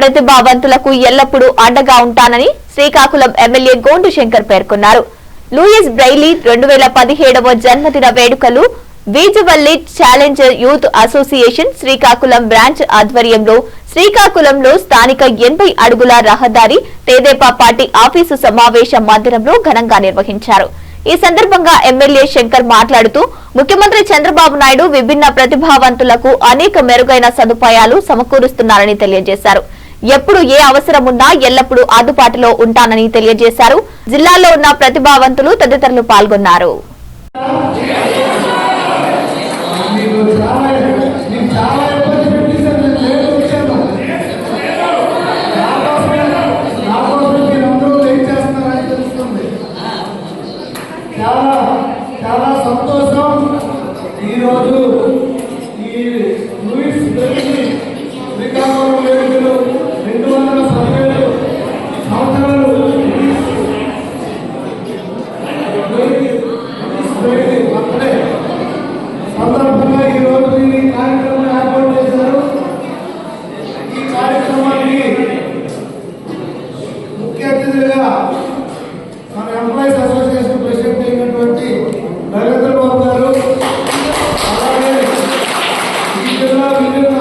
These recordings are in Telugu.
ప్రతిభావంతులకు ఎల్లప్పుడూ అండగా ఉంటానని శ్రీకాకుళం ఎమ్మెల్యే గోండు శంకర్ పేర్కొన్నారు. లూయిస్ బ్రైలీ రెండు వేల పదిహేడవ జన్మదిన వేడుకలు వీజవల్లి challenger youth association Srikakulam branch ఆధ్వర్యంలో శ్రీకాకుళంలో స్థానిక ఎనభై అడుగుల రహదారి తేదేపా పార్టీ ఆఫీసు సమావేశ మందిరంలో ఘనంగా నిర్వహించారు. ఈ సందర్భంగా ఎమ్మెల్యే శంకర్ మాట్లాడుతూ ముఖ్యమంత్రి చంద్రబాబు నాయుడు విభిన్న ప్రతిభావంతులకు అనేక మెరుగైన సదుపాయాలు సమకూరుస్తున్నారని తెలియజేశారు. ఎప్పుడు ఏ అవసరం ఉన్నా ఎల్లప్పుడూ అందుబాటులో ఉంటానని తెలియజేశారు. జిల్లాలో ఉన్న ప్రతిభావంతులు తదితరులు పాల్గొన్నారు. చాలా చాలా ఇబ్బంది పెట్టేశారు ముఖ్య అతిథులుగా మన ఎంప్లాయీస్ అసోసియేషన్ ప్రెసిడెంట్ అయినటువంటి నరేంద్ర బాబు గారు అలాగే ఈ జిల్లా విభిన్న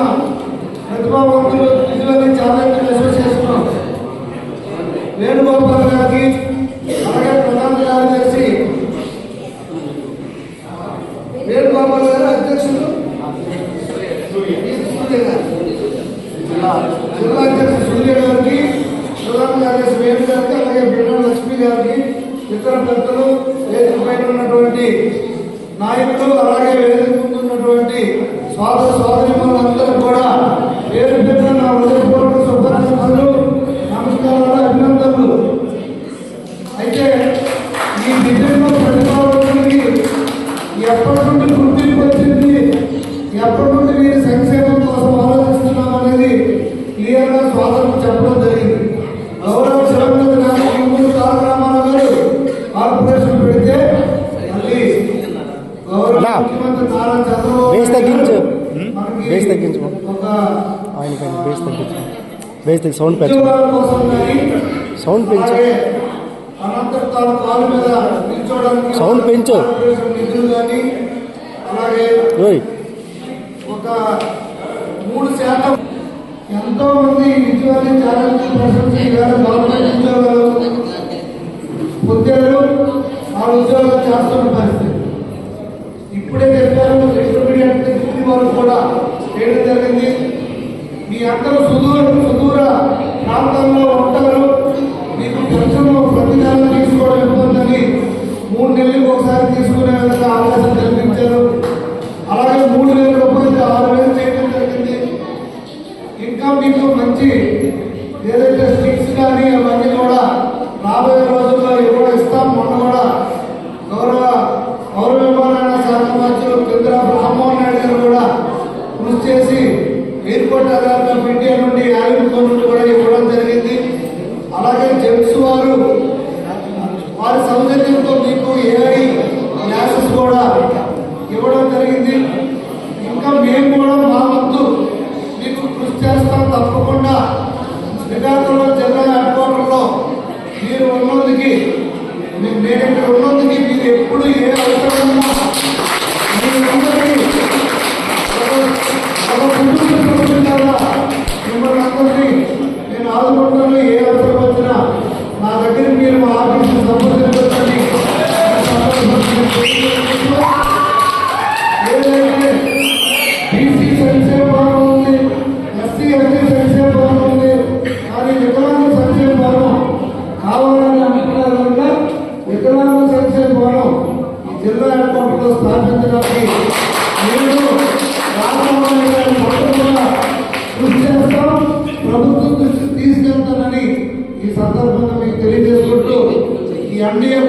ప్రతిభావంతులు విజువల్ ఛాలెంజ్ అసోసియేషన్ వేణుగోపాల్ గారికి అలాగే ప్రధాన కార్యదర్శి వేణుగోపాల్ గారు అధ్యక్షులు జిల్లా అధ్యక్షుడు సూర్య గారికి ఆర్ఎస్ వేణు గారికి అలాగే బిడ్డ లక్ష్మి గారికి ఇతర పెద్దలు వేదిక పైన ఉన్నటువంటి నాయకులు అలాగే వేదిక ముందు ఉన్నటువంటి సోదర సోదరిమణులందరూ కూడా బేస్ తగ్గించు. ఒక బేస్ తగ్గించు. బేస్ తగ్గి సౌండ్ పెంచు. సౌండ్ పెంచు. సౌండ్ పెంచు. ఒక మూడు శాతం ఎంతో మంది నిజాన్ని ఛాలెంజ్ మీకు మంచి ఏదైతే స్టిక్స్ కానీ అవన్నీ కూడా రాబోయే రోజుల్లో కూడా ఇస్తాం. మొన్న కూడా గౌరవ గౌరవ విమానయాన శాఖ మంత్రులు కేంద్ర రామ్మోహన్ నాయుడు గారు కూడా కృషి చేసి ఎయిర్పోర్ట్ అథారిటీ ఆఫ్ ఇండియా నుండి ఆయుర్వేదం నుండి కూడా ఇవ్వడం జరిగింది. అలాగే జెమ్స్ వారు వారి సౌజన్యంతో మీకు ఏఐ క్లాసెస్ కూడా ఇవ్వడం జరిగింది ఇంకా మేము కూడా మా వంతు మీకు కృషి చేస్తాం తప్పకుండా శ్రీకాకుళం జిల్లా హెడ్ క్వార్టర్లో మీరు ఉన్నందుకు మీ- నేను ఇక్కడ ఉన్నందుకు మీరు ఎప్పుడు ఏ అవసరం ఉన్నా మీరు మిమ్మల్ని అందరినీ నేను ఆదుకుంటాను ఏ అవసరం స్థాపించడానికి నేను కృషి చేస్తాం ప్రభుత్వం దృష్టికి తీసుకెళ్తానని ఈ సందర్భంగా మీకు తెలియజేసుకుంటూ ఈ ఎన్డీఏ